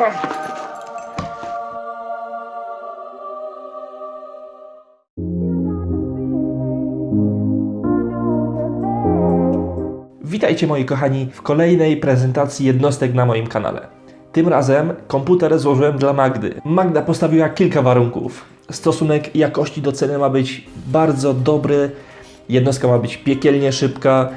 Witajcie moi kochani w kolejnej prezentacji jednostek na moim kanale. Tym razem komputer złożyłem dla Magdy. Magda postawiła kilka warunków. Stosunek jakości do ceny ma być bardzo dobry, jednostka ma być piekielnie szybka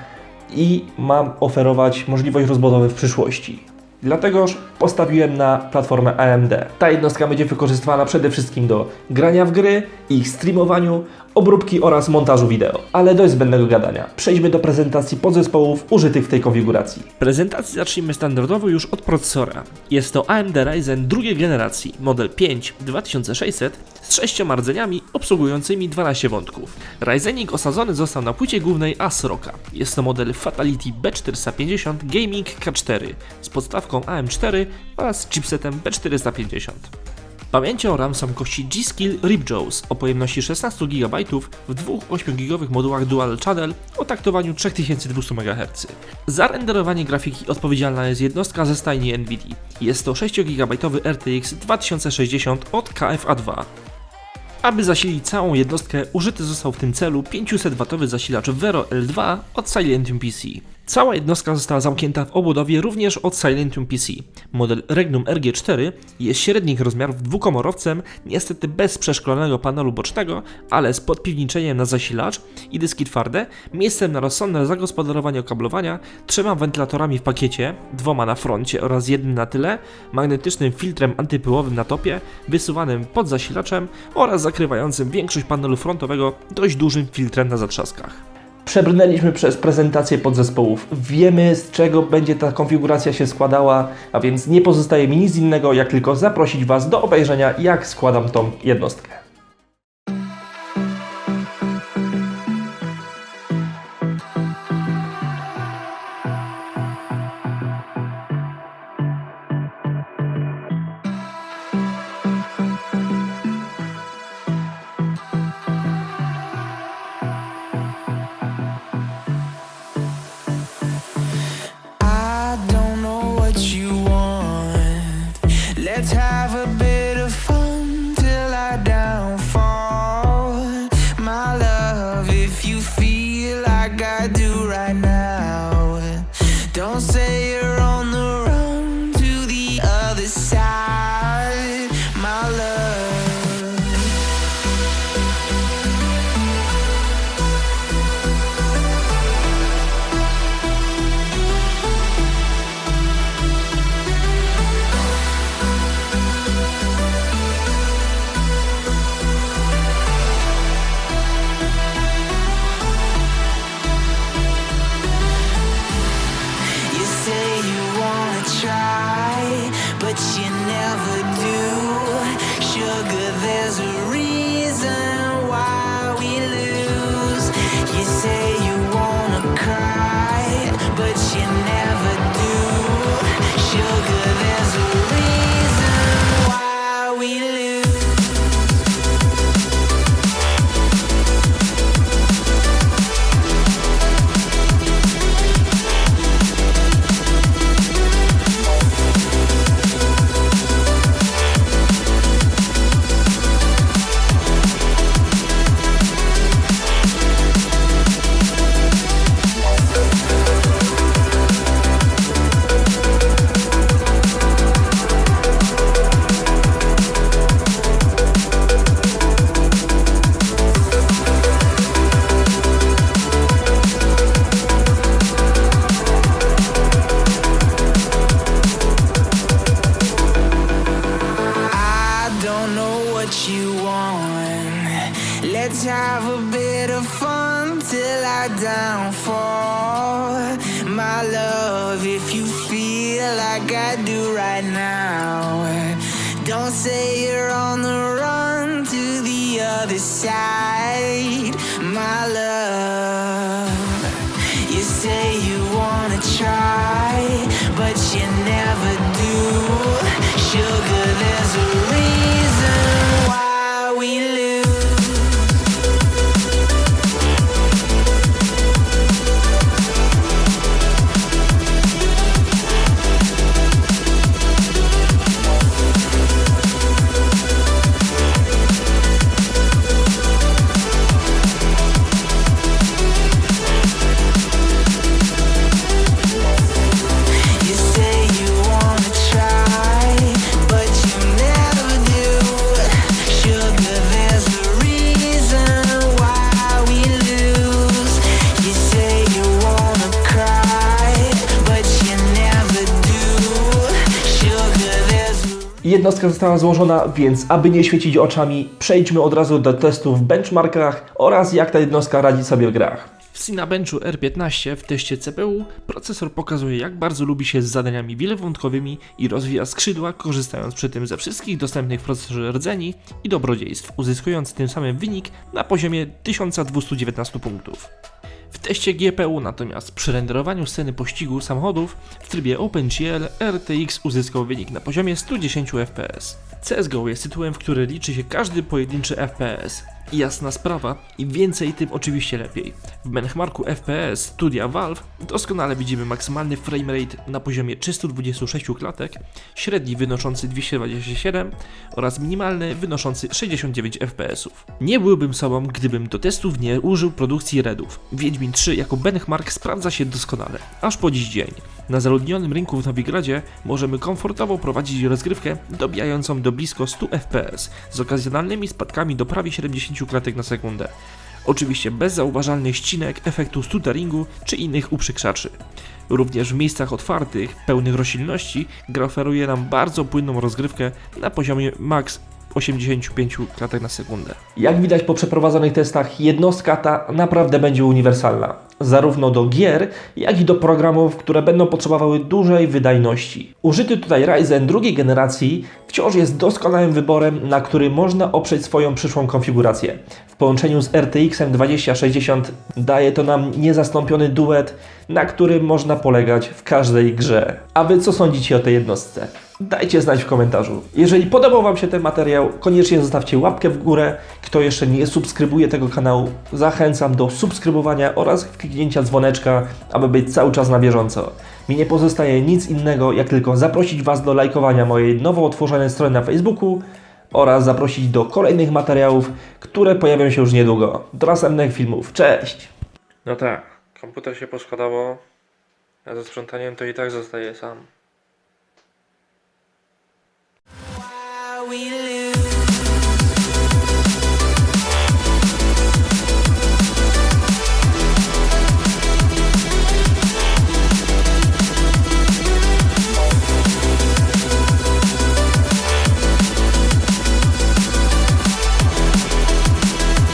i mam oferować możliwość rozbudowy w przyszłości. Dlategoż postawiłem na platformę AMD. Ta jednostka będzie wykorzystywana przede wszystkim do grania w gry, ich streamowaniu, obróbki oraz montażu wideo. Ale dość zbędnego gadania. Przejdźmy do prezentacji podzespołów użytych w tej konfiguracji. Prezentację zacznijmy standardowo już od procesora. Jest to AMD Ryzen drugiej generacji, model 5 2600 z 6 rdzeniami obsługującymi 12 wątków. Ryzenik osadzony został na płycie głównej ASROCa. Jest to model Fatality B450 Gaming K4 z podstawką AM4 oraz chipsetem B450. Pamięcią RAM są kości G-Skill Ripjaws o pojemności 16 GB w dwóch 8-gigowych modułach Dual Channel o taktowaniu 3200 MHz. Za renderowanie grafiki odpowiedzialna jest jednostka ze stajni NVIDIA. Jest to 6 GB RTX 2060 od KFA2. Aby zasilić całą jednostkę, użyty został w tym celu 500W zasilacz Vero L2 od Silentium PC. Cała jednostka została zamknięta w obudowie również od Silentium PC. Model Regnum RG4 jest średnich rozmiarów dwukomorowcem, niestety bez przeszklonego panelu bocznego, ale z podpiwniczeniem na zasilacz i dyski twarde, miejscem na rozsądne zagospodarowanie okablowania, trzema wentylatorami w pakiecie, dwoma na froncie oraz jednym na tyle, magnetycznym filtrem antypyłowym na topie, wysuwanym pod zasilaczem oraz zakrywającym większość panelu frontowego dość dużym filtrem na zatrzaskach. Przebrnęliśmy przez prezentację podzespołów. Wiemy z czego będzie ta konfiguracja się składała, a więc nie pozostaje mi nic innego, jak tylko zaprosić Was do obejrzenia, jak składam tą jednostkę. Like I do Have a bit of fun till I downfall. My love, if you feel like I do right now, don't say you're on the run to the other side. My love, you say you wanna try, but you never do. Jednostka została złożona, więc aby nie świecić oczami, przejdźmy od razu do testów w benchmarkach oraz jak ta jednostka radzi sobie w grach. W Cinebenchu R15 w teście CPU procesor pokazuje jak bardzo lubi się z zadaniami wielowątkowymi i rozwija skrzydła, korzystając przy tym ze wszystkich dostępnych w procesorze rdzeni i dobrodziejstw, uzyskując tym samym wynik na poziomie 1219 punktów. W teście GPU natomiast przy renderowaniu sceny pościgu samochodów w trybie OpenGL RTX uzyskał wynik na poziomie 110 FPS. CSGO jest tytułem, w którym liczy się każdy pojedynczy FPS. Jasna sprawa, im więcej, tym oczywiście lepiej. W benchmarku FPS studia Valve doskonale widzimy maksymalny framerate na poziomie 326 klatek, średni wynoszący 227 oraz minimalny wynoszący 69 FPS. Nie byłbym sobą, gdybym do testów nie użył produkcji Redów. Wiedźmin 3 jako benchmark sprawdza się doskonale, aż po dziś dzień. Na zaludnionym rynku w Nowigradzie możemy komfortowo prowadzić rozgrywkę dobijającą do blisko 100 FPS z okazjonalnymi spadkami do prawie 70 klatek na sekundę. Oczywiście bez zauważalnych ścinek, efektu stutteringu czy innych uprzykrzaczy. Również w miejscach otwartych, pełnych roślinności, gra oferuje nam bardzo płynną rozgrywkę na poziomie max 85 klatek na sekundę. Jak widać po przeprowadzonych testach, jednostka ta naprawdę będzie uniwersalna. Zarówno do gier, jak i do programów, które będą potrzebowały dużej wydajności. Użyty tutaj Ryzen drugiej generacji wciąż jest doskonałym wyborem, na który można oprzeć swoją przyszłą konfigurację. W połączeniu z RTX 2060 daje to nam niezastąpiony duet, na którym można polegać w każdej grze. A Wy co sądzicie o tej jednostce? Dajcie znać w komentarzu. Jeżeli podobał Wam się ten materiał, koniecznie zostawcie łapkę w górę. Kto jeszcze nie subskrybuje tego kanału, zachęcam do subskrybowania oraz kliknięcia dzwoneczka, aby być cały czas na bieżąco. Mi nie pozostaje nic innego, jak tylko zaprosić Was do lajkowania mojej nowo otworzonej strony na Facebooku oraz zaprosić do kolejnych materiałów, które pojawią się już niedługo. Do następnych filmów. Cześć! No tak, komputer się poszkodował, a ze sprzątaniem to i tak zostaje sam.